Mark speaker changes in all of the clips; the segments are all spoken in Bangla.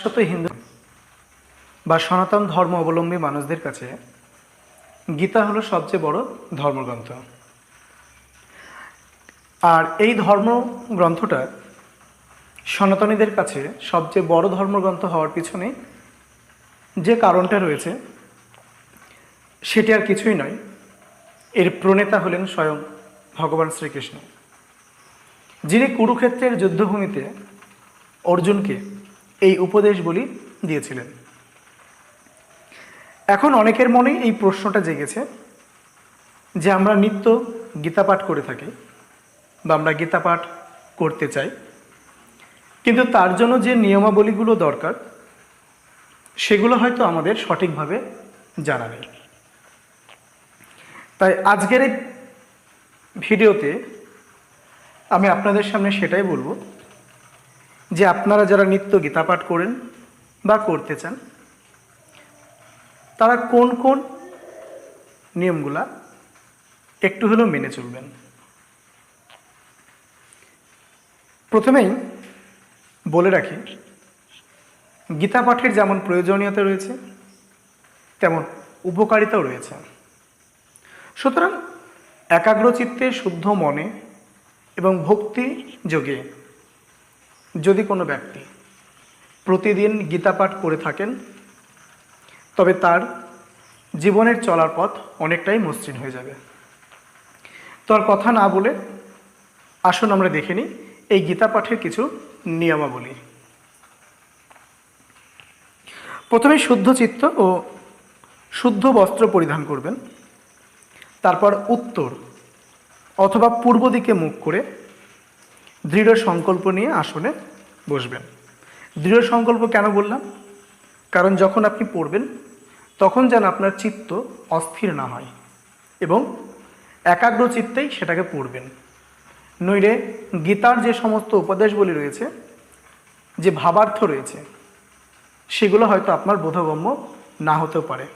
Speaker 1: শত হিন্দু বা সনাতন ধর্ম অবলম্বী মানুষদের কাছে গীতা হলো সবচেয়ে বড় ধর্মগ্রন্থ আর এই ধর্মগ্রন্থটা সনাতনীদের কাছে সবচেয়ে বড় ধর্মগ্রন্থ হওয়ার পিছনে যে কারণটা রয়েছে সেটি আর কিছুই নয় এর প্রণেতা হলেন স্বয়ং ভগবান শ্রীকৃষ্ণ যিনি কুরুক্ষেত্রের যুদ্ধভূমিতে অর্জুনকে এই উপদেশগুলি দিয়েছিলেন এখন অনেকের মনে এই প্রশ্নটা জেগেছে যে আমরা নিত্য গীতা পাঠ করে থাকি বা আমরা গীতা পাঠ করতে চাই কিন্তু তার জন্য যে নিয়মাবলীগুলো দরকার সেগুলো হয়তো আমাদের সঠিকভাবে জানা নেই তাই আজকের এই ভিডিওতে আমি আপনাদের সামনে সেটাই বলবো যে আপনারা যারা নিত্য গীতা পাঠ করেন বা করতে চান তারা কোন কোন নিয়মগুলা একটু হলেও মেনে চলবেন প্রথমেই বলে রাখি গীতা পাঠের যেমন প্রয়োজনীয়তা রয়েছে তেমন উপকারিতাও রয়েছে সুতরাং একাগ্রচিত্তে শুদ্ধ মনে এবং ভক্তি যোগে যদি কোনো ব্যক্তি প্রতিদিন গীতাপাঠ করে থাকেন তবে তার জীবনের চলার পথ অনেকটাই মসৃণ হয়ে যাবে তো আর কথা না বলে আসুন আমরা দেখে নিই এই গীতা পাঠের কিছু নিয়মাবলী প্রথমে শুদ্ধ চিত্ত ও শুদ্ধ বস্ত্র পরিধান করবেন তারপর উত্তর অথবা পূর্ব দিকে মুখ করে দৃঢ় সংকল্প নিয়ে আসনে বসবেন দৃঢ় সংকল্প কেন বললাম কারণ যখন আপনি পড়বেন তখন যেন আপনার চিত্ত অস্থির না হয় এবং একাগ্র চিত্তেই সেটাকে পড়বেন নইলে গীতার যে সমস্ত উপদেশগুলি রয়েছে যে ভাবার্থ রয়েছে সেগুলো হয়তো আপনার বোধগম্য না হতেও পারে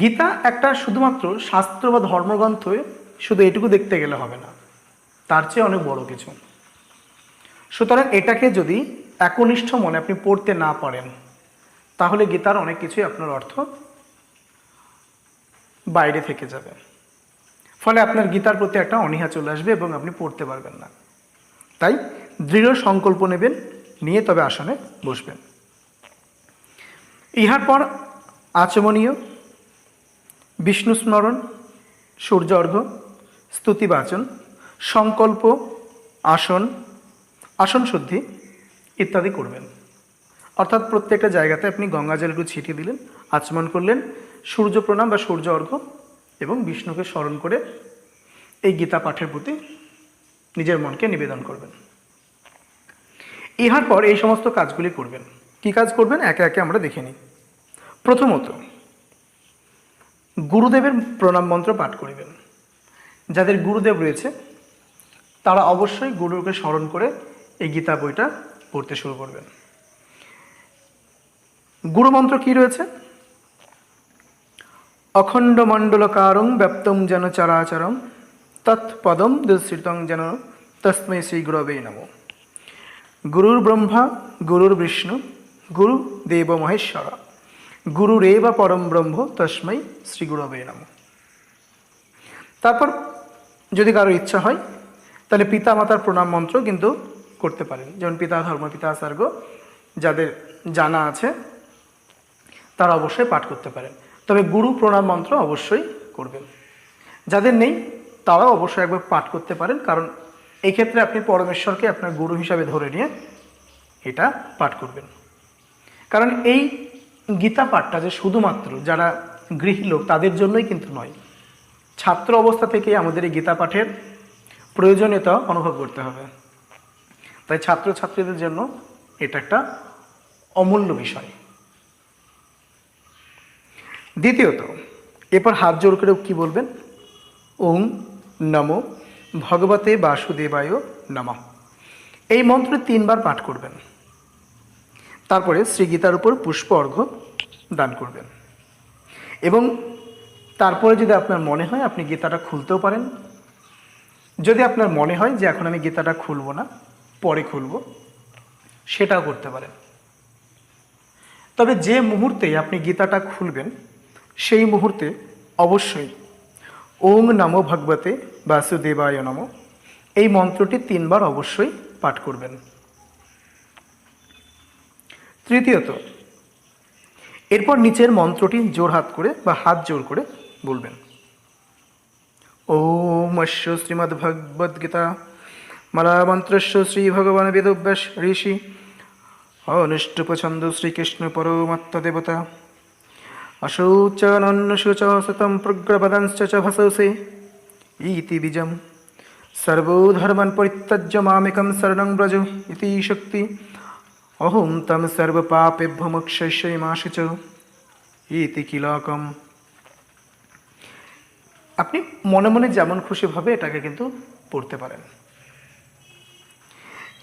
Speaker 1: গীতা একটা শুধুমাত্র শাস্ত্র বা ধর্মগ্রন্থ শুধু এটুকু দেখতে গেলে হবে না তার চেয়ে অনেক বড় কিছু সুতরাং এটাকে যদি একনিষ্ঠ মনে আপনি পড়তে না পারেন তাহলে গীতার অনেক কিছুই আপনার অর্থ বাইরে থেকে যাবে ফলে আপনার গীতার প্রতি একটা অনীহা চলে আসবে এবং আপনি পড়তে পারবেন না তাই দৃঢ় সংকল্প নেবেন নিয়ে তবে আসনে বসবেন ইহার পর আচমনীয় বিষ্ণু স্মরণ সূর্য অর্ঘ স্তুতিবাচন সংকল্প আসন আসন শুদ্ধি ইত্যাদি করবেন অর্থাৎ প্রত্যেকটা জায়গাতে আপনি গঙ্গা জল একটু ছিটিয়ে দিলেন আচমন করলেন সূর্য প্রণাম বা সূর্য অর্ঘ্য এবং বিষ্ণুকে স্মরণ করে এই গীতা পাঠের প্রতি নিজের মনকে নিবেদন করবেন ইহার পর এই সমস্ত কাজগুলি করবেন কি কাজ করবেন একে একে আমরা দেখে নিই প্রথমত গুরুদেবের প্রণাম মন্ত্র পাঠ করিবেন যাদের গুরুদেব রয়েছে তারা অবশ্যই গুরুকে স্মরণ করে এই গীতা বইটা পড়তে শুরু করবেন গুরুমন্ত্র কি রয়েছে অখণ্ড কারং ব্যপ্তম যেন চরাচরম তৎপদম দুঃসৃতং যেন তস্মে শ্রী গুরবে নম গুরুর ব্রহ্মা গুরুর বিষ্ণু গুরু দেব মহেশ্বর গুরুরেব পরম ব্রহ্ম তস্মৈ শ্রী গুরবে নম তারপর যদি কারো ইচ্ছা হয় তাহলে পিতা মাতার প্রণাম মন্ত্র কিন্তু করতে পারেন যেমন পিতা ধর্ম পিতা আচার্য যাদের জানা আছে তারা অবশ্যই পাঠ করতে পারেন তবে গুরু প্রণাম মন্ত্র অবশ্যই করবেন যাদের নেই তারাও অবশ্যই একবার পাঠ করতে পারেন কারণ এই ক্ষেত্রে আপনি পরমেশ্বরকে আপনার গুরু হিসাবে ধরে নিয়ে এটা পাঠ করবেন কারণ এই গীতা পাঠটা যে শুধুমাত্র যারা গৃহী লোক তাদের জন্যই কিন্তু নয় ছাত্র অবস্থা থেকেই আমাদের এই গীতা পাঠের প্রয়োজনীয়তা অনুভব করতে হবে তাই ছাত্রছাত্রীদের জন্য এটা একটা অমূল্য বিষয় দ্বিতীয়ত এরপর হাত জোর করেও কি বলবেন ওং নম ভগবতে বাসুদেবায় নম এই মন্ত্র তিনবার পাঠ করবেন তারপরে শ্রীগীতার উপর পুষ্প অর্ঘ্য দান করবেন এবং তারপরে যদি আপনার মনে হয় আপনি গীতাটা খুলতেও পারেন যদি আপনার মনে হয় যে এখন আমি গীতাটা খুলব না পরে খুলব সেটাও করতে পারেন তবে যে মুহূর্তে আপনি গীতাটা খুলবেন সেই মুহূর্তে অবশ্যই ওং নামো ভাগবতে বাসুদেবায় নম এই মন্ত্রটি তিনবার অবশ্যই পাঠ করবেন তৃতীয়ত এরপর নিচের মন্ত্রটি জোর হাত করে বা হাত জোর করে বলবেন ওম শ্রীমদ্ভগবদ্গীতা মালামন্ত্রস্য শ্রীভগবান বেদব্যাস ঋষি ছন্দ শ্রীকৃষ্ণ পরমাত্মদেবতা দেবতা চ শতম প্রগ্রপদংশ্চ চ ইতি বীজম সর্বধর্মান পরিত্যজ্য মামেকম শরণং ব্রজ ইতি শক্তি অহং তম সর্বপাপেভ্য মোক্ষৈমাশু ইতি কিলকম আপনি মনে মনে যেমন খুশি ভাবে এটাকে কিন্তু পড়তে পারেন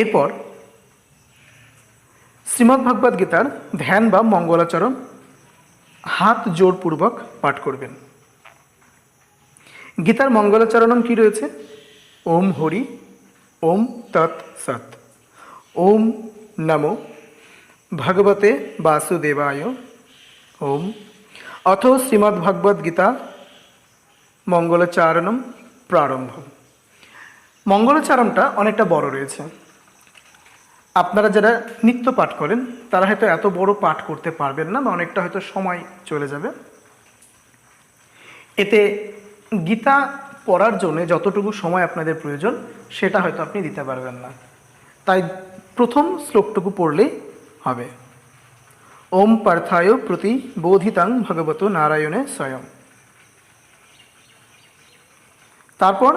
Speaker 1: এরপর শ্রীমদ্ভাগবত গীতার ধ্যান বা মঙ্গলাচরণ হাত জোরপূর্বক পাঠ করবেন গীতার মঙ্গলাচরণম কি রয়েছে ওম হরি ওম তৎ সৎ ওম নমো ভগবতে বাসুদেবায় ওম অথ গীতা মঙ্গলাচারণম প্রারম্ভ মঙ্গলাচারণটা অনেকটা বড় রয়েছে আপনারা যারা নিত্য পাঠ করেন তারা হয়তো এত বড় পাঠ করতে পারবেন না বা অনেকটা হয়তো সময় চলে যাবে এতে গীতা পড়ার জন্য যতটুকু সময় আপনাদের প্রয়োজন সেটা হয়তো আপনি দিতে পারবেন না তাই প্রথম শ্লোকটুকু পড়লেই হবে ওম পার্থায় প্রতি বোধিতাং ভগবত নারায়ণে স্বয়ং তারপর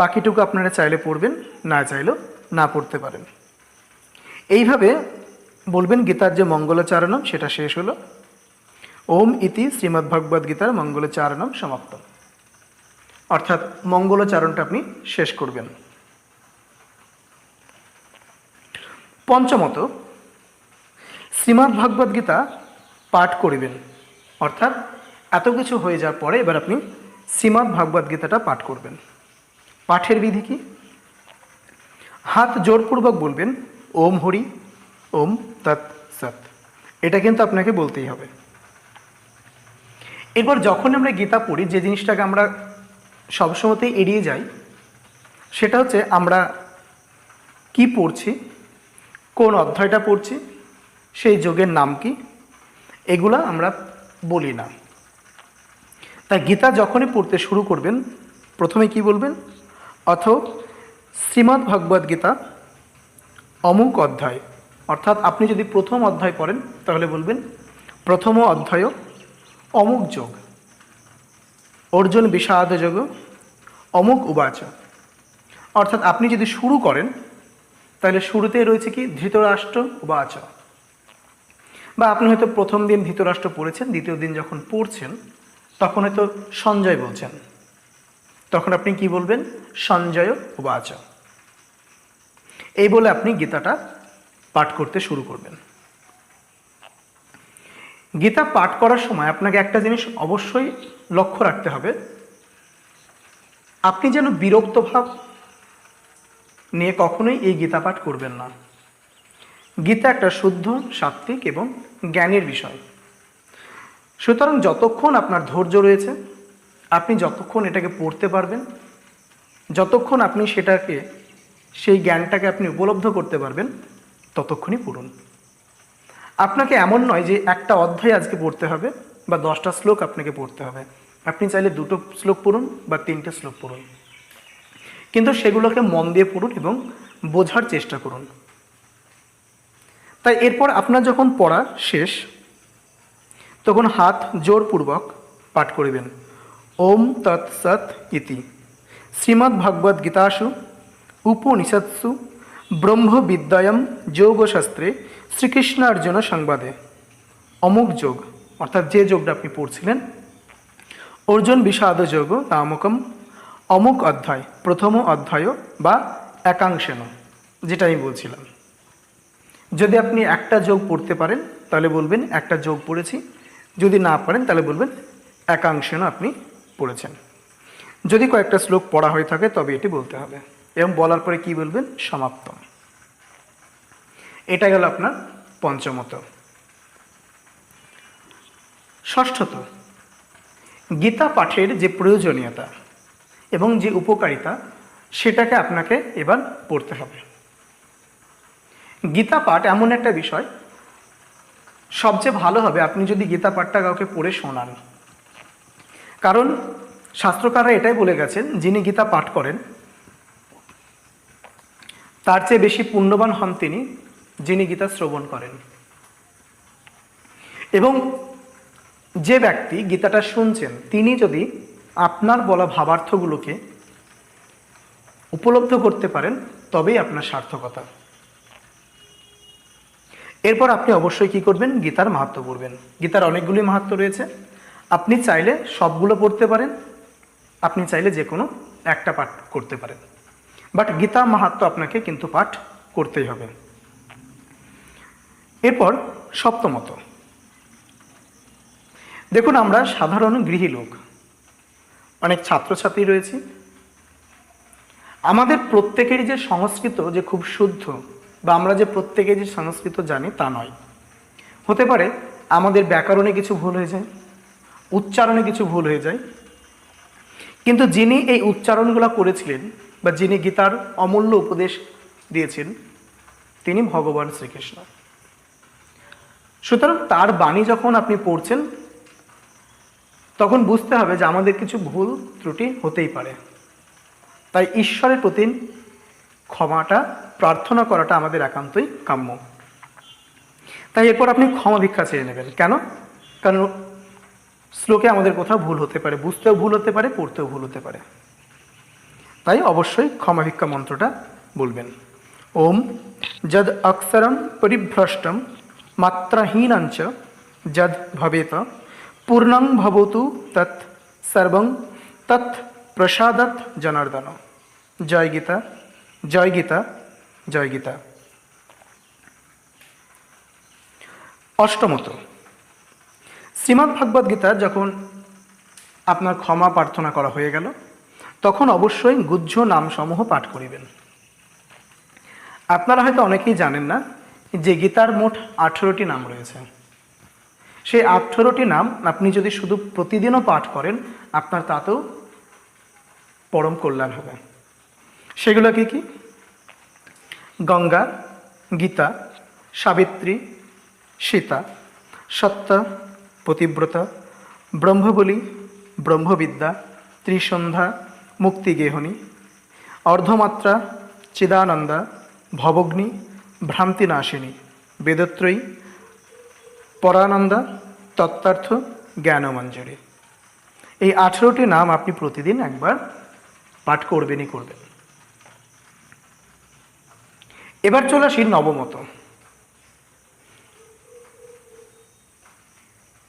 Speaker 1: বাকিটুকু আপনারা চাইলে পড়বেন না চাইলেও না পড়তে পারেন এইভাবে বলবেন গীতার যে মঙ্গলাচারণম সেটা শেষ হলো ওম ইতি শ্রীমদ্ভগবদ্ গীতার মঙ্গলাচারণম সমাপ্ত অর্থাৎ মঙ্গলাচারণটা আপনি শেষ করবেন পঞ্চমত শ্রীমদ্ভগবদ্ গীতা পাঠ করিবেন অর্থাৎ এত কিছু হয়ে যাওয়ার পরে এবার আপনি শ্রীমদ্ ভাগবত গীতাটা পাঠ করবেন পাঠের বিধি কি হাত জোরপূর্বক বলবেন ওম হরি ওম তৎ সৎ এটা কিন্তু আপনাকে বলতেই হবে এরপর যখন আমরা গীতা পড়ি যে জিনিসটাকে আমরা সবসময়তেই এড়িয়ে যাই সেটা হচ্ছে আমরা কি পড়ছি কোন অধ্যায়টা পড়ছি সেই যোগের নাম কি এগুলা আমরা বলি না তাই গীতা যখনই পড়তে শুরু করবেন প্রথমে কি বলবেন অথ শ্রীমদ্ ভগবদ্গীতা অমুক অধ্যায় অর্থাৎ আপনি যদি প্রথম অধ্যায় পড়েন তাহলে বলবেন প্রথম অধ্যায় অমুক যোগ অর্জুন বিষাদ যোগ অমুক উবাচ অর্থাৎ আপনি যদি শুরু করেন তাহলে শুরুতেই রয়েছে কি ধৃতরাষ্ট্র উবাচ বা আপনি হয়তো প্রথম দিন ধৃতরাষ্ট্র পড়েছেন দ্বিতীয় দিন যখন পড়ছেন তখন হয়তো সঞ্জয় বলছেন তখন আপনি কি বলবেন সঞ্জয় উবাচা এই বলে আপনি গীতাটা পাঠ করতে শুরু করবেন গীতা পাঠ করার সময় আপনাকে একটা জিনিস অবশ্যই লক্ষ্য রাখতে হবে আপনি যেন বিরক্ত ভাব নিয়ে কখনোই এই গীতা পাঠ করবেন না গীতা একটা শুদ্ধ সাত্ত্বিক এবং জ্ঞানের বিষয় সুতরাং যতক্ষণ আপনার ধৈর্য রয়েছে আপনি যতক্ষণ এটাকে পড়তে পারবেন যতক্ষণ আপনি সেটাকে সেই জ্ঞানটাকে আপনি উপলব্ধ করতে পারবেন ততক্ষণই পড়ুন আপনাকে এমন নয় যে একটা অধ্যায় আজকে পড়তে হবে বা দশটা শ্লোক আপনাকে পড়তে হবে আপনি চাইলে দুটো শ্লোক পড়ুন বা তিনটে শ্লোক পড়ুন কিন্তু সেগুলোকে মন দিয়ে পড়ুন এবং বোঝার চেষ্টা করুন তাই এরপর আপনার যখন পড়া শেষ তখন হাত জোরপূর্বক পাঠ করিবেন ওম তৎসৎ ইতি শ্রীমদ্ ভগবদ্ গীতাসু উপনিষৎসু ব্রহ্মবিদ্যায়ম যোগশাস্ত্রে শ্রীকৃষ্ণার্জুন সংবাদে অমুক যোগ অর্থাৎ যে যোগটা আপনি পড়ছিলেন অর্জুন বিষাদ যোগ নামকম অমুক অধ্যায় প্রথম অধ্যায় বা একাংশেন যেটা আমি বলছিলাম যদি আপনি একটা যোগ পড়তে পারেন তাহলে বলবেন একটা যোগ পড়েছি যদি না পারেন তাহলে বলবেন একাংশেন আপনি পড়েছেন যদি কয়েকটা শ্লোক পড়া হয়ে থাকে তবে এটি বলতে হবে এবং বলার পরে কি বলবেন সমাপ্ত এটা গেল আপনার পঞ্চমত ষষ্ঠত গীতা পাঠের যে প্রয়োজনীয়তা এবং যে উপকারিতা সেটাকে আপনাকে এবার পড়তে হবে গীতা পাঠ এমন একটা বিষয় সবচেয়ে ভালো হবে আপনি যদি গীতা পাঠটা কাউকে পড়ে শোনান কারণ শাস্ত্রকাররা এটাই বলে গেছেন যিনি গীতা পাঠ করেন তার চেয়ে বেশি পুণ্যবান হন তিনি যিনি গীতা শ্রবণ করেন এবং যে ব্যক্তি গীতাটা শুনছেন তিনি যদি আপনার বলা ভাবার্থগুলোকে উপলব্ধ করতে পারেন তবেই আপনার সার্থকতা এরপর আপনি অবশ্যই কি করবেন গীতার মাহাত্ম পড়বেন গীতার অনেকগুলি মাহাত্ম রয়েছে আপনি চাইলে সবগুলো পড়তে পারেন আপনি চাইলে যে কোনো একটা পাঠ করতে পারেন বাট গীতা মাহাত্ম আপনাকে কিন্তু পাঠ করতেই হবে এরপর সপ্তমত দেখুন আমরা সাধারণ গৃহী লোক অনেক ছাত্রছাত্রী রয়েছে আমাদের প্রত্যেকেরই যে সংস্কৃত যে খুব শুদ্ধ বা আমরা যে প্রত্যেকে যে সংস্কৃত জানি তা নয় হতে পারে আমাদের ব্যাকরণে কিছু ভুল হয়ে যায় উচ্চারণে কিছু ভুল হয়ে যায় কিন্তু যিনি এই উচ্চারণগুলো করেছিলেন বা যিনি গীতার অমূল্য উপদেশ দিয়েছেন তিনি ভগবান শ্রীকৃষ্ণ সুতরাং তার বাণী যখন আপনি পড়ছেন তখন বুঝতে হবে যে আমাদের কিছু ভুল ত্রুটি হতেই পারে তাই ঈশ্বরের প্রতি ক্ষমাটা প্রার্থনা করাটা আমাদের একান্তই কাম্য তাই এরপর আপনি ক্ষমা ভিক্ষা চেয়ে নেবেন কেন কারণ শ্লোকে আমাদের কোথাও ভুল হতে পারে বুঝতেও ভুল হতে পারে পড়তেও ভুল হতে পারে তাই অবশ্যই ক্ষমা ভিক্ষা মন্ত্রটা বলবেন ওম যদ অক্সরম পরিভ্রষ্টম মাত্রাহীনাঞ্চ যদ ভবেত পূর্ণং ভবতু তৎ সর্বং তৎ প্রসাদত জনার্দন জয় গীতা জয় গীতা জয় গীতা অষ্টমত শ্রীমদ্ ভগবদ্গীতা যখন আপনার ক্ষমা প্রার্থনা করা হয়ে গেল তখন অবশ্যই গুহ্য নামসমূহ পাঠ করিবেন আপনারা হয়তো অনেকেই জানেন না যে গীতার মোট আঠেরোটি নাম রয়েছে সেই আঠেরোটি নাম আপনি যদি শুধু প্রতিদিনও পাঠ করেন আপনার তাতেও পরম কল্যাণ হবে সেগুলো কি কি গঙ্গা গীতা সাবিত্রী সীতা সত্তা পতিব্রতা ব্রহ্মবলি ব্রহ্মবিদ্যা ত্রিসন্ধ্যা মুক্তিগেহনী অর্ধমাত্রা চিদানন্দা ভবগ্নি ভ্রান্তিনাশিনী বেদত্রয়ী পরানন্দা তত্ত্বার্থ জ্ঞানমঞ্জুরি এই আঠেরোটি নাম আপনি প্রতিদিন একবার পাঠ করবেনই করবেন এবার চলে আসি নবমত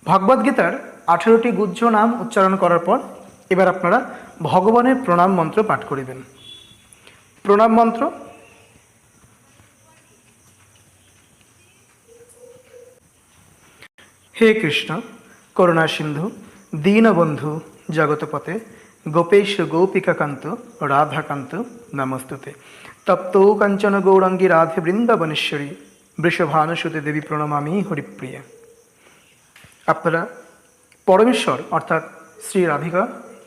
Speaker 1: ভগবদ্গীতার আঠেরোটি গুজ্জ নাম উচ্চারণ করার পর এবার আপনারা ভগবানের প্রণাম মন্ত্র পাঠ করিবেন প্রণাম মন্ত্র হে কৃষ্ণ করুণা সিন্ধু দীনবন্ধু জগতপথে গোপেশ গোপিকাকান্ত রাধাকান্ত নমস্তুতে তপ্ত কাঞ্চন গৌরাঙ্গী রাধে বৃন্দাবনেশ্বরী বৃষভানুসুতে দেবী প্রণমামি হরিপ্রিয়া আপনারা পরমেশ্বর অর্থাৎ শ্রী রাধিকা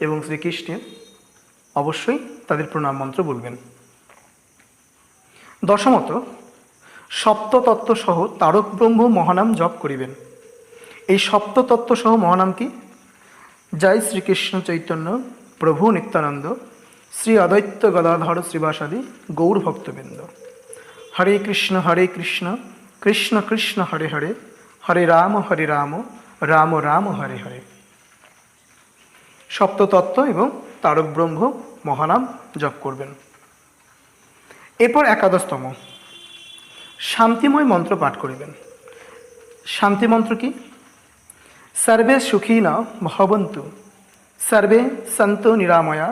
Speaker 1: এবং শ্রীকৃষ্ণের অবশ্যই তাদের প্রণাম মন্ত্র বলবেন দশমত সপ্ততত্ত্বসহ তারক ব্রহ্ম মহানাম জপ করিবেন এই সপ্ততত্ত্বসহ মহানাম কি জয় শ্রীকৃষ্ণ চৈতন্য প্রভু নিত্যানন্দ শ্রী অদ্বৈত গদাধর শ্রীবাসাদি গৌর ভক্তবৃন্দ হরে কৃষ্ণ হরে কৃষ্ণ কৃষ্ণ কৃষ্ণ হরে হরে হরে রাম হরে রাম রাম রাম হরে হরে সপ্ততত্ত্ব এবং ব্রহ্ম মহানাম জপ করবেন এরপর একাদশতম শান্তিময় মন্ত্র পাঠ করিবেন শান্তি মন্ত্র কি সর্বে সুখীনা ভবন্তু সর্বে সন্ত নিরাময়া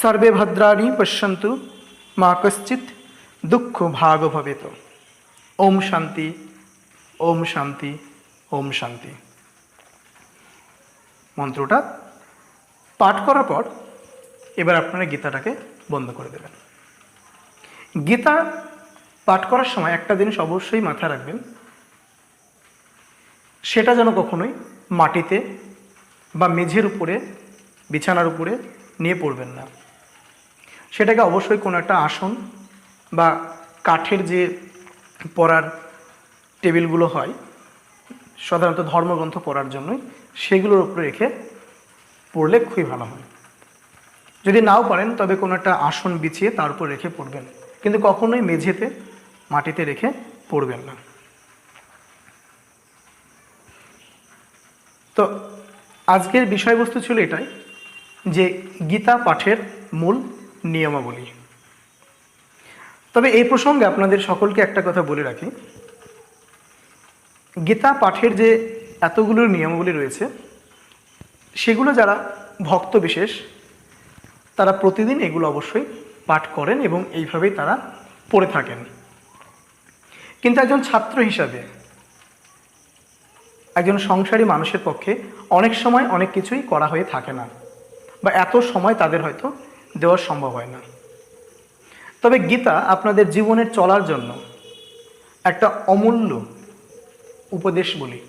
Speaker 1: সর্বে ভদ্রাণী পশ্যন্তু মা কশ্চিৎ দুঃখ ভাগ ভবেত ওম শান্তি ওম শান্তি ওম শান্তি মন্ত্রটা পাঠ করার পর এবার আপনারা গীতাটাকে বন্ধ করে দেবেন গীতা পাঠ করার সময় একটা জিনিস অবশ্যই মাথায় রাখবেন সেটা যেন কখনোই মাটিতে বা মেঝের উপরে বিছানার উপরে নিয়ে পড়বেন না সেটাকে অবশ্যই কোনো একটা আসন বা কাঠের যে পড়ার টেবিলগুলো হয় সাধারণত ধর্মগ্রন্থ পড়ার জন্যই সেগুলোর উপরে রেখে পড়লে খুবই ভালো হয় যদি নাও পারেন তবে কোনো একটা আসন বিছিয়ে তার উপর রেখে পড়বেন কিন্তু কখনোই মেঝেতে মাটিতে রেখে পড়বেন না তো আজকের বিষয়বস্তু ছিল এটাই যে গীতা পাঠের মূল নিয়মাবলী তবে এই প্রসঙ্গে আপনাদের সকলকে একটা কথা বলে রাখি গীতা পাঠের যে এতগুলো নিয়মাবলী রয়েছে সেগুলো যারা ভক্ত বিশেষ তারা প্রতিদিন এগুলো অবশ্যই পাঠ করেন এবং এইভাবেই তারা পড়ে থাকেন কিন্তু একজন ছাত্র হিসাবে একজন সংসারী মানুষের পক্ষে অনেক সময় অনেক কিছুই করা হয়ে থাকে না বা এত সময় তাদের হয়তো দেওয়া সম্ভব হয় না তবে গীতা আপনাদের জীবনের চলার জন্য একটা অমূল্য উপদেশ বলি